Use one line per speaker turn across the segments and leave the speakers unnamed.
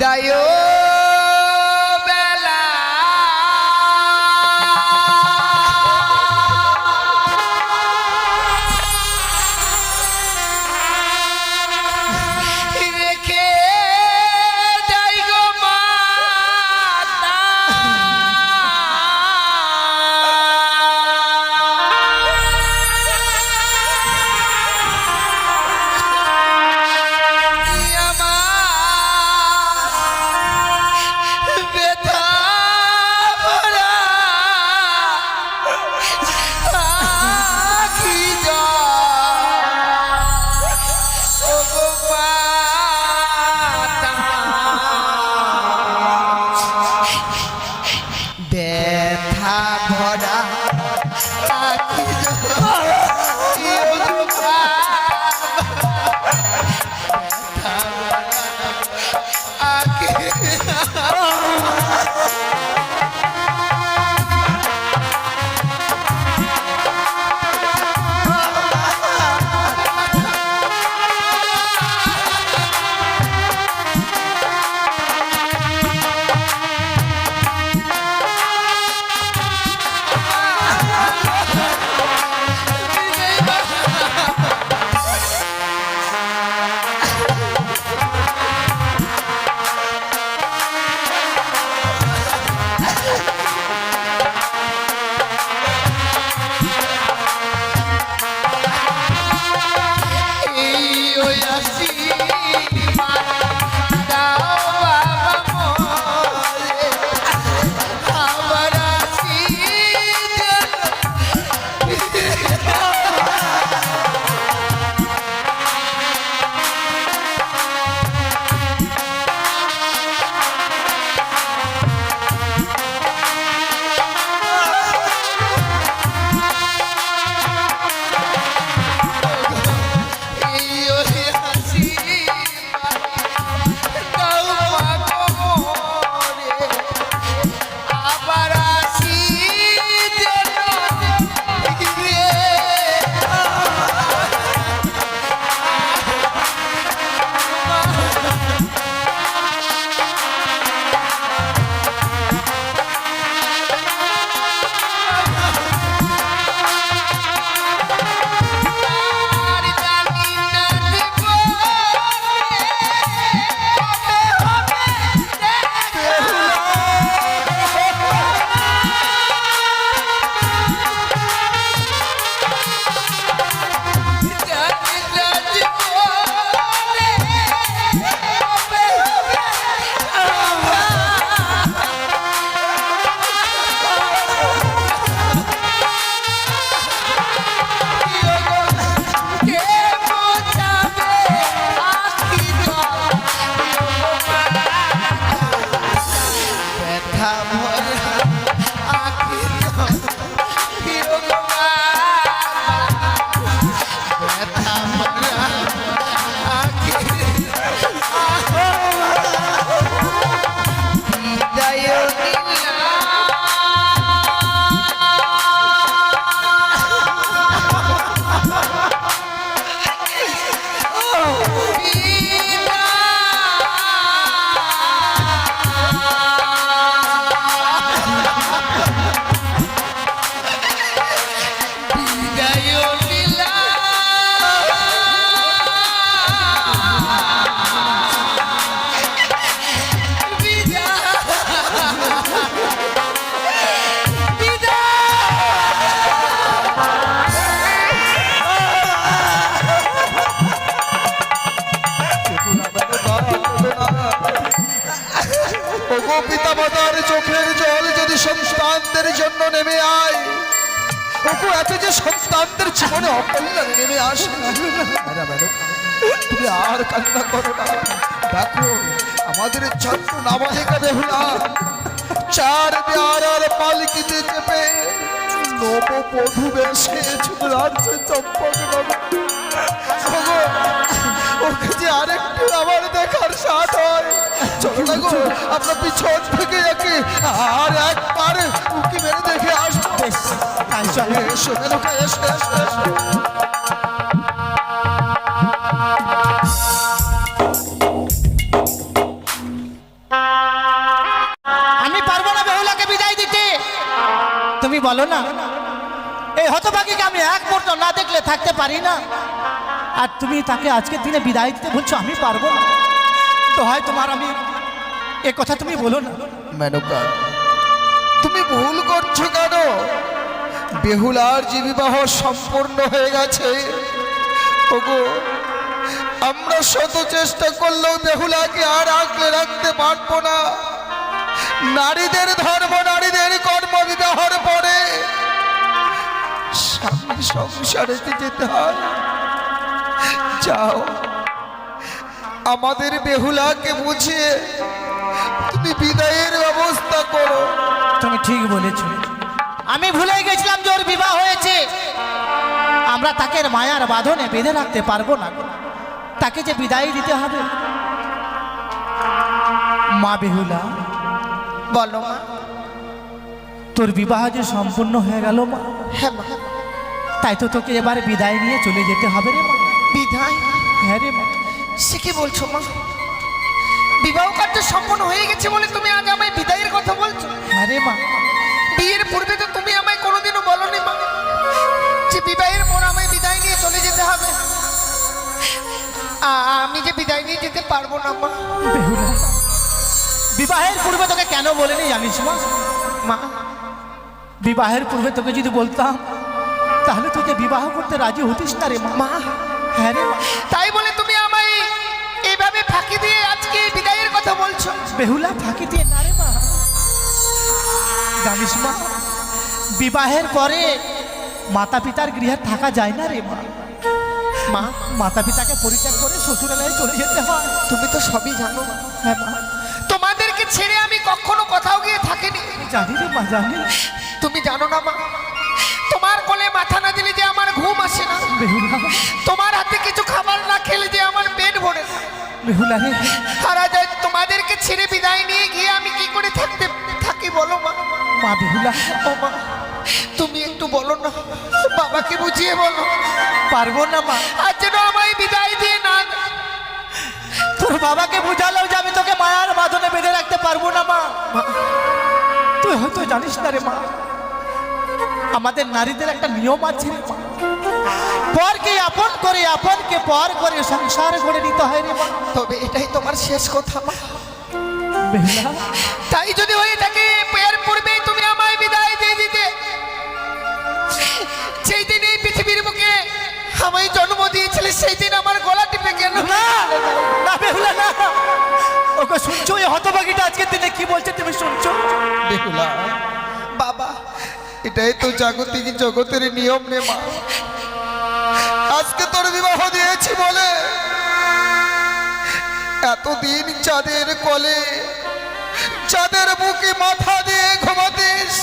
বিদায়
যে সন্তানদের জীবনে অকল্যাণ নেমে আসে তুমি আর কান্না করো না। দেখো, আমাদের চন্দ্র নামাজে কাঁদে হলা চার আর পালকিতে চেপে নব বধূ বেশে চলে আসছে চম্পক ওকে যে আরেকটু আমার দেখার সাথ হয়। চলো না বেহুলাকে বিদায় পিছন থেকে আর উকি মেরে দেখে
বলো না, এই হতভাগীকে আমি এক মুহূর্ত না দেখলে থাকতে পারি না। আর তুমি তাকে আজকের দিনে বিদায় দিতে বলছো, আমি পারব না। হয় তোমার, আমি এ কথা তুমি বলো না।
মেনকা তুমি ভুল করছ কেন? বেহুলার যে বিবাহ সম্পূর্ণ হয়ে গেছে। ওগো, আমরা শত চেষ্টা করলেও বেহুলাকে আর আগলে রাখতে পারব না। নারীদের ধর্ম, নারীদের কর্ম বিবাহর পরে স্বামী সংসারেতে যেতে হয়। যাও। আমাদের বেহুলাকে বুঝিয়ে তুমি বিদায়ের ব্যবস্থা করো।
তুমি ঠিক বলেছ। আমি ভুলে গেছিলাম যে ওর বিবাহ হয়েছে। আমরা তাকে মায়ার বাঁধনে বেঁধে রাখতে পারব না। তাকে যে বিদায় দিতে হবে। মা বেহুলা
বলো মা।
তোর বিবাহ যে সম্পূর্ণ হয়ে গেল মা।
হ্যাঁ মা।
তাই তো তোকে এবার বিদায় নিয়ে চলে যেতে হবে রে মা।
বিধায়
হ্যাঁ রে মা।
সে কি বলছো মা? বিবাহ কার্য সম্পন্ন হয়ে গেছে বলে তুমি আজ আমায় বিদায়ের কথা বলছো?
হ্যাঁ রে মা।
বিয়ের পূর্বে তো তুমি আমায় কোনোদিনও বলনি মা যে বিবাহের পর আমায় বিদায় নিয়ে চলে যেতে হবে। আমি যে বিদায় নিয়ে যেতে পারব না মা।
বিবাহের পূর্বে তোকে কেন বলিনি জানিস মা?
মা।
বিবাহের পূর্বে তোকে যদি বলতাম তাহলে তুই যে বিবাহ করতে রাজি হতিস না রে মা। হ্যাঁ রে
তাই বলে তুমি আমায় এইভাবে ফাঁকি দিয়ে আজকে বিদায়ের কথা বলছো?
বেহুলা ফাঁকি দিয়ে না রে মা। জানিস মা বিবাহের পরে মাতা পিতার গৃহে থাকা যায় না রে মা।
মা
মাতা পিতাকে পরিত্যাগ করে শ্বশুরালয়ে চলে যেতে হয়।
তুমি তো সবই জানো
হ্যাঁ মা।
তোমাদেরকে ছেড়ে আমি কখনো কোথাও গিয়ে থাকিনি।
জানি রে মা জানি।
তুমি জানো না মা তোমার কোলে মাথা না দিলে যে আমার ঘুম আসে না।
বেহুলা।
তোমার হাতে কিছু খাবার না খেলে যে আমার পেট ভরে না।
বেহুলা রে
আজ তোমাদেরকে ছেড়ে বিদায় নিয়ে গিয়ে আমি কি করে থাকতে থাকি বলো মা?
মা বেহুলা।
ও মা তুমি একটু বলো না বাবাকে বুঝিয়ে বলো।
পারব না মা।
আর যেন আমায় বিদায় দিয়ে না
তোর বাবাকে বুঝালেও যে আমি তোকে মায়ার বাঁধনে বেঁধে রাখতে পারব না মা। তুই হয়তো জানিস না রে মা আমাদের নারীদের একটা নিয়ম আছে। পরকে আপন করে আপনকে পর করে সংসার করে নিতে হয় রে
তবে এটাই তোমার শেষ কথা মা। তাই যদি হয়ে থাকে এর পূর্বেই তুমি আমায় বিদায় দিয়ে দিতে সেই দিন এই পৃথিবীর বুকে আমায় জন্ম দিয়েছিলে সেই দিন আমার গলা টিপে কেন?
না না বেহুলা না। ওকে শুনছো এই হতভাগীটা আজকের দিনে কি বলছে তুমি শুনছো?
বেহুলা
বাবা
এটাই তো জাগতিক জগতের নিয়ম রে মা। আজকে তোর বিবাহ দিয়েছি বলে। এতদিন চাঁদের কলে চাঁদের বুকে মাথা দিয়ে ঘুমাতিস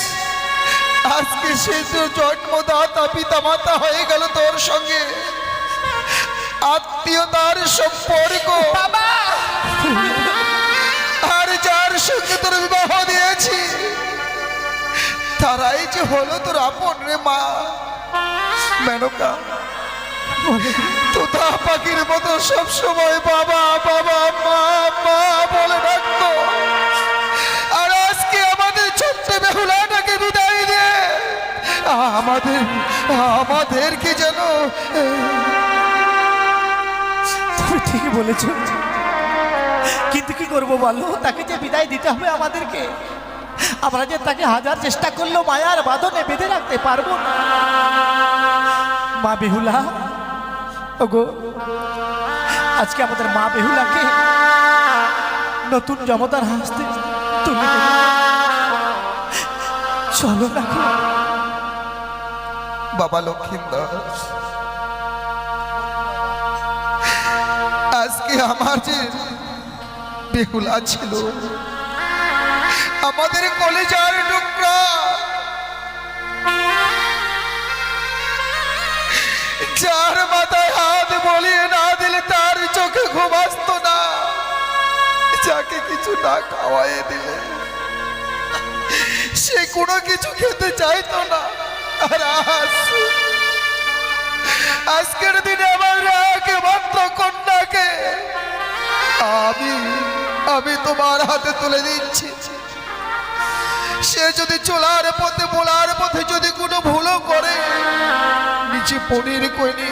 আজকে সে তো জন্মদাতা পিতা মাতা হয়ে গেল তোর সঙ্গে। আত্মীয়তার সম্পর্ক। আর যার সঙ্গে তোর বিবাহ দিয়েছি তারাই যে হলো তোর আপন রে মা। মেনকা তোতা পাখির মতো সব সময় বাবা বাবা, মা মা বলে ডাকতো। আর আজকে আমাদের ছোট্ট বেহুলাটাকে বিদায় দিয়ে আমাদের আমাদেরকে যেন
তুমি ঠিকই বলেছ। কিন্তু কি করব বলো? তাকে যে বিদায় দিতে হবে আমাদেরকে, আমরা যে তাকে হাজার চেষ্টা করলেও মায়ার বাঁধনে বেঁধে রাখতে পারব না। মা বেহুলা ওগো, আজকে আমাদের মা বেহুলাকে নতুন জমতার হাসতে দেব। চলো না।
বাবা লক্ষ্মীন্দর আজকে আমার যে বেহুলা ছিল, আমাদের কলেজার টুকরা যার মাথায় হাত বলিয়ে না দিলে তার চোখে ঘুম আসতো না। যাকে কিছু না খাওয়াই দিলে, সে কোনো কিছু খেতে চাইতো না। আর আজ, আজকের দিনে আমার রাগে মাত্র কন্যাকে আমি আমি তোমার হাতে তুলে দিচ্ছি। সে যদি চলার পথে বলার পথে যদি কোনো ভুলও করে নিচে পনির কইনি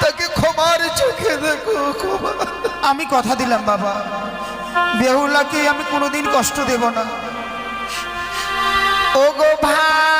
তাকে ক্ষমার চোখে দেখো ক্ষমা।
আমি কথা দিলাম বাবা। বেহুলাকে আমি কোনোদিন কষ্ট দেব না। ও গো ভালো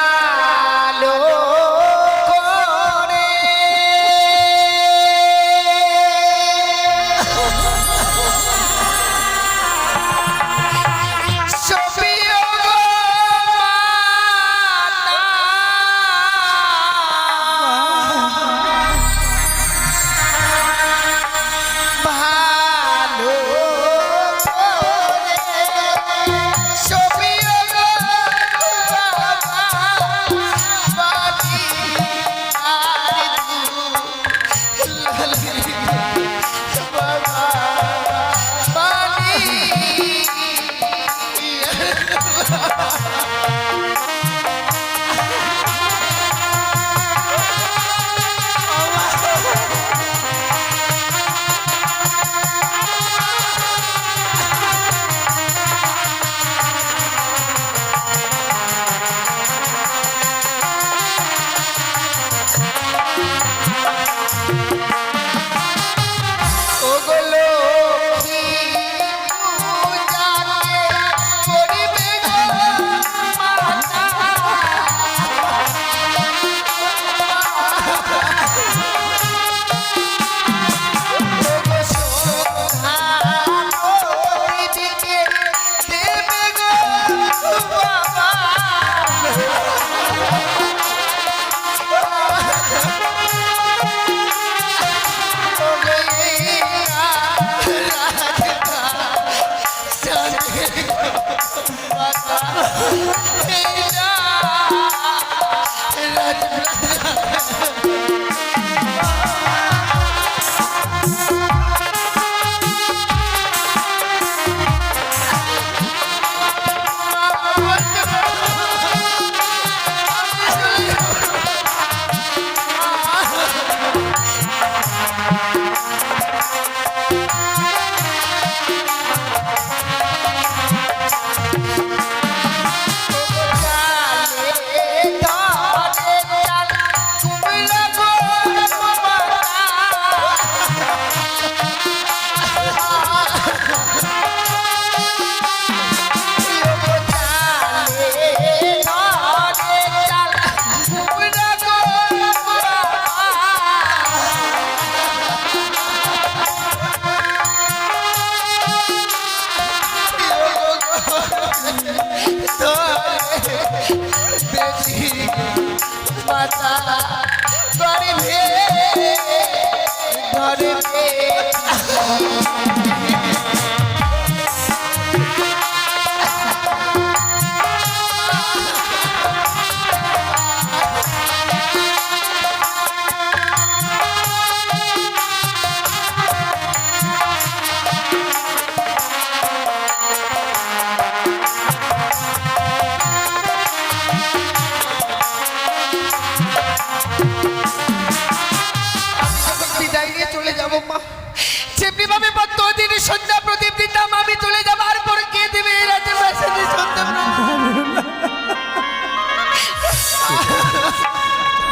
গরিবে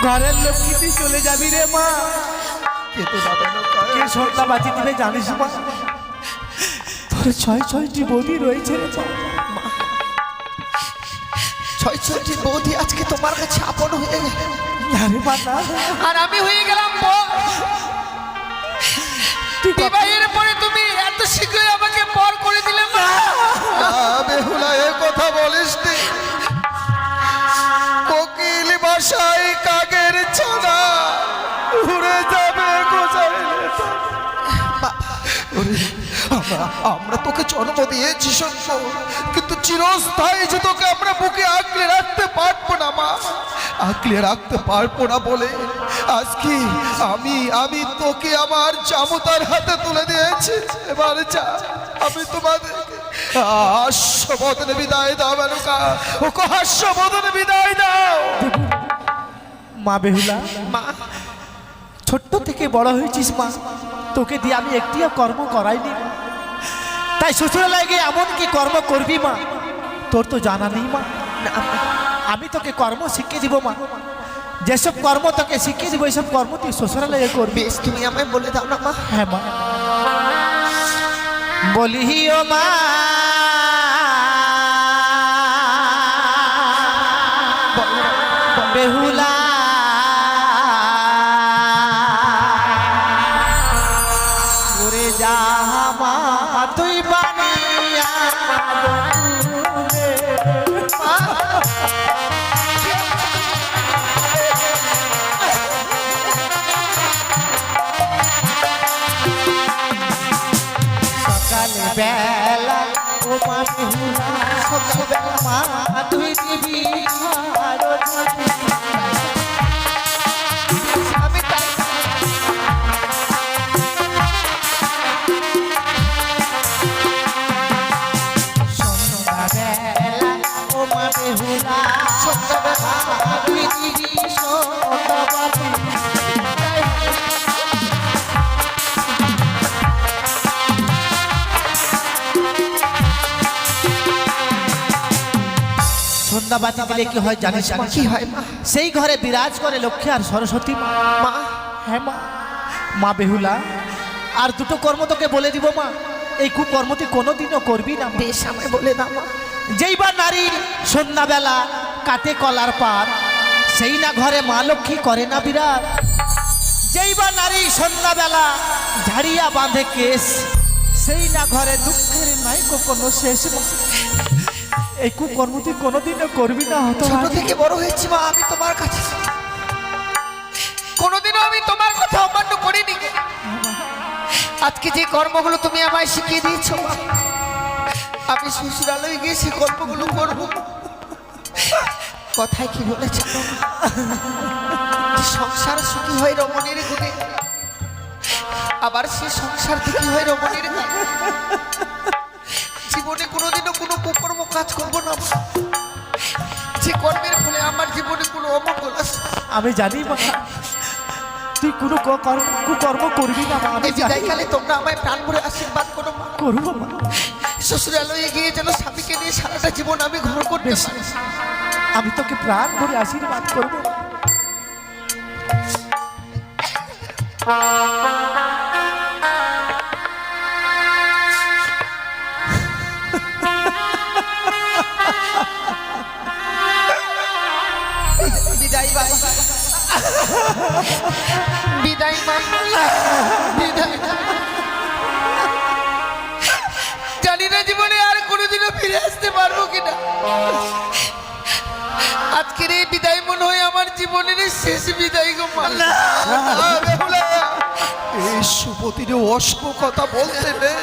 ঘরের লক্ষ্মী তুই চলে যাবি রে মা।
কে
সন্ধ্যা বাজি দিবে জানিস মা? তোর ছয় ছয়টি বৌদি রয়েছে রে মা।
ছয় ছয়টি বৌদি আজকে তোমার কাছে আপন হয়ে গেল। আর আমি হয়ে গেলাম বিবাহের পরে তুমি এত শীঘ্রই আমাকে পর করে দিলে মা।
বেহুলা এ কথা বলিস বাসায় কাগের ছানা, উড়ে যাবে আমরা তোকে জন্ম দিয়েছি সত্য, কিন্তু চিরস্থায়ী যে তোকে আমরা বুকে আঁকড়ে রাখতে পারব না, মা। আঁকড়ে রাখতে পারব না বলে আজকে আমি আমি তোকে আমার জামতার হাতে তুলে দিয়েছি? এবার যা, আমি তোমাদেরকে হাস্যবদনে বিদায় দাও মেনকা ওকে হাস্যবদনে বিদায় দাও।
মা বেহুলা মা ছোট্ট থেকে বড় হয়েছিস মা তোকে দিয়ে আমি একটিও কর্ম করাইনি। তাই শ্বশুরালয় গিয়ে এমন কি কর্ম করবি মা? তোর তো জানা নেই মা। আমি তোকে কর্ম শিখিয়ে দিব মা। যেসব কর্ম তোকে শিখিয়ে দিব এইসব কর্ম তুই শ্বশুরালয়ে করবি।
তুমি আমায় বলে দাও না মা।
হ্যাঁ মা। বলি ও মা বেহুলা। বেলা ও মা তুই দিবি আরতি। সন্ধ্যাবাতি। দিলে কি হয় জানিস মা?
কি হয় মা?
সেই ঘরে বিরাজ করে লক্ষ্মী আর সরস্বতী মা। হ্যাঁ মা। মা বেহুলা আর দুটো কর্ম তোকে বলে দিব মা। এই কুকর্ম তুই কোনোদিনও করবি না
বেশ আমায় বলে দাও মা।
যেইবার নারীর সন্ধ্যাবেলা কাটে কলার পার সেই না ঘরে মা লক্ষ্মী করে না বিরাট। যেইবার নারী সন্ধ্যাবেলা ঝাড়িয়া বাঁধে কেস সেই না ঘরে দুঃখের নাই কোনো শেষ। এই কুকর্ম তুই কোনোদিনও করবি না হতো
ছোট থেকে বড় হয়েছি মা, আমি তোমার কাছে কোনোদিনও আমি তোমার কথা অমান্য করিনি। আজকে যে কর্মগুলো তুমি আমায় শিখিয়ে দিয়েছ। আমি শ্বশুরালয়ে গিয়ে সে কর্মগুলো করব। কথায় কি বলেছ সংসার সুখী হয় রমণীর গুণে। আবার সে সংসার দুঃখী হয় রমণীর। জীবনে কোনোদিনও কোনো কুকর্ম কাজ করব না। যে কর্মের ফলে আমার জীবনে কোনো অমঙ্গল আসে।
আমি জানি মা তুই কোনো কুকর্ম করবি না আমি
এই
জানি।
তোমরা আমায় প্রাণ ভরে আশীর্বাদ করো মা।
করব মা।
শ্বশুরালয়ে গিয়ে যেন স্বামীকে নিয়ে সারাটা জীবন আমি ঘর করতে
আমি তোকে প্রাণ ভরে আশীর্বাদ করব।
বিদায় বাবা বিদায় মা বিদায়। কোনোদিনও ফিরে আসতে পারব কিনা? আজকের এই বিদায় মনে হয় আমার জীবনের শেষ বিদায় গো মাল্লা
এই সুপতির অশুভ কথা বলতে নেই।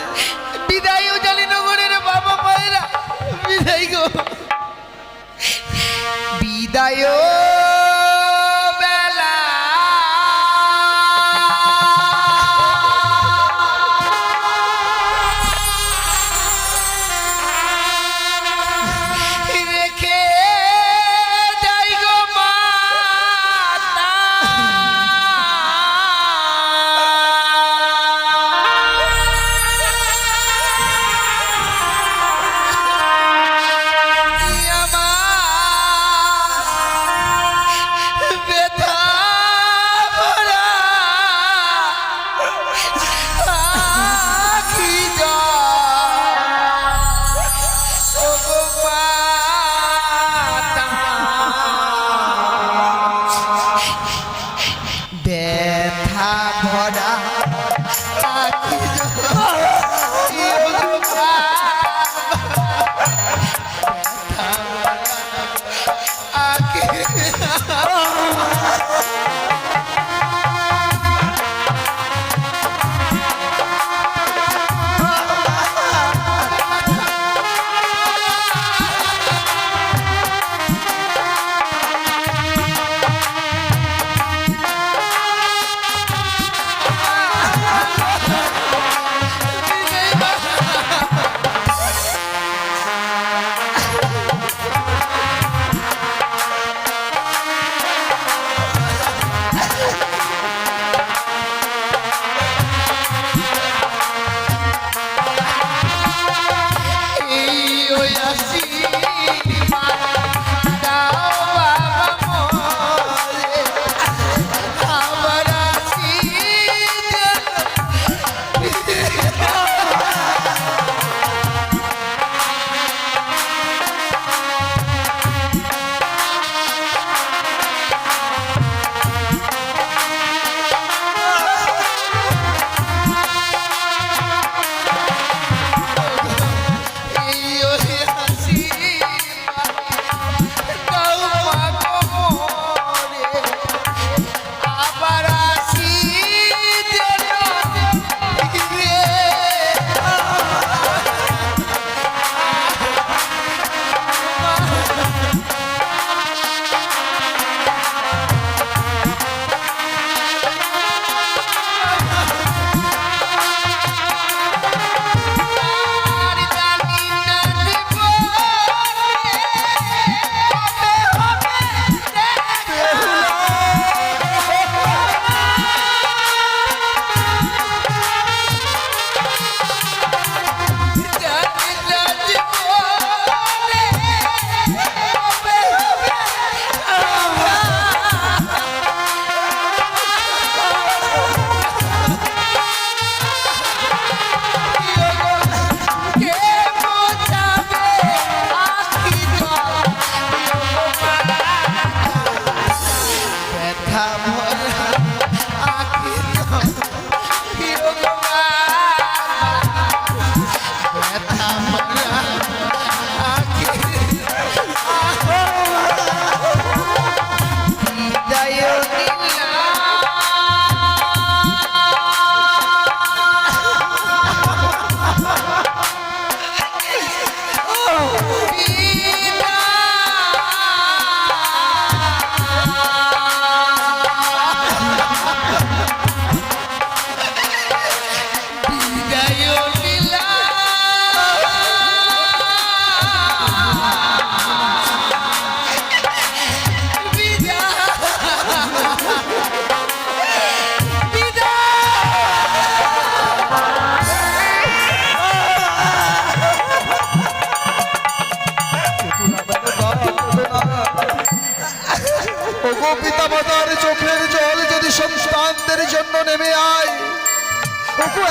সন্তানদের জন্য নেমে আয়।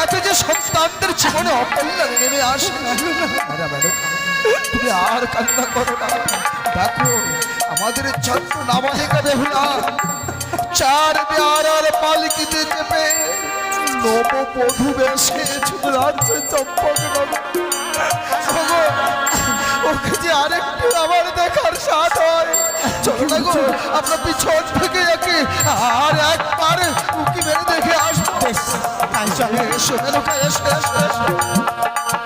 এত যে সন্তানদের জীবনে অকল্যাণ নেমে আসে তুমি আর কান্না করো না। দেখো, আমাদের জন্ম নামালিকা বেহুলা চার পেয়ারার পালকিতে চেপে চম্পক ওকে যে আরেকটু আমার দেখার সাথ হয়। চলো না গো আমরা পিছন থেকে একে আর একবার উকি মেরে দেখে আসব।
তাই চলো।
এসো এসো এসো এসো।